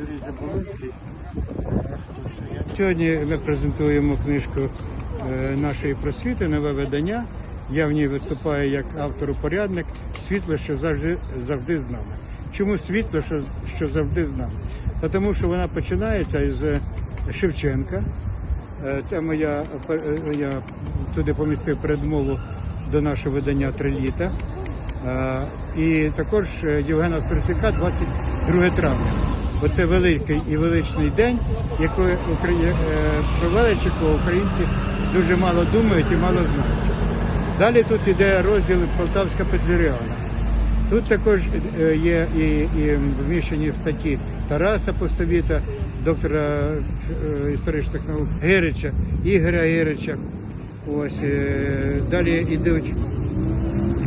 Юрій Заболоцький. Сьогодні ми презентуємо книжку е, нашої просвіти, нове видання. Я в ній виступаю як автор-упорядник Світло, що завжди, завжди з нами. Чому світло, що, що завжди з нами? Тому що вона починається із е, Шевченка. Е, Це моя я туди помістив передмову до нашого видання «Три літа». І також Євгена Сверстюка 22 травня. Оце великий і величний день, який е, про Величикова українці дуже мало думають і мало знають. Далі тут іде розділ Полтавська Петлюріана. Тут також е, є і, і вміщені в статті Тараса Постовіта, доктора е, історичних наук Гирича, Ігоря Гирича. Ось далі йдуть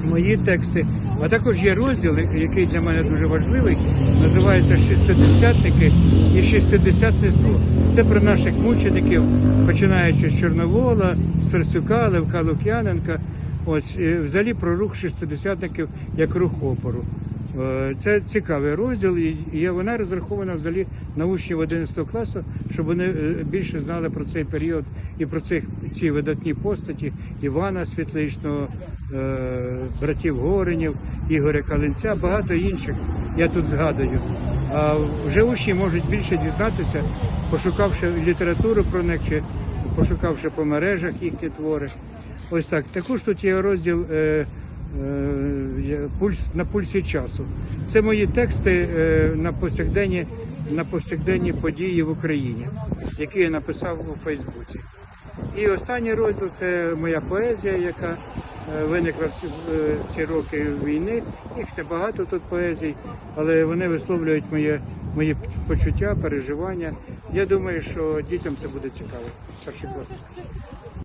мої тексти. А також є розділ, який для мене дуже важливий, називається Шістидесятники і шістидесятництво. Це про наших мучеників, починаючи з Чорновола, з Ферсюка, Левка Лук'яненка. Ось взагалі про рух шістидесятників як рух опору. Е, Це цікавий розділ, і вона розрахована взагалі на учнів 11 класу, щоб вони е, більше знали про цей період і про цих ці видатні постаті Івана Світличного, е, братів Горенів, Ігоря Калинця, багато інших. Я тут згадую. А вже учні можуть більше дізнатися, пошукавши літературу про них чи пошукавши по мережах їхні твори. Ось так. Також тут є розділ пульс на пульсі часу. Це мої тексти е, на повсякденні, на повсякденні події в Україні, які я написав у Фейсбуці. І останній розділ це моя поезія, яка е, виникла в ці, е, в ці роки війни. Їх небагато тут поезій, але вони висловлюють моє, мої почуття, переживання. Я думаю, що дітям це буде цікаво. Старші класи.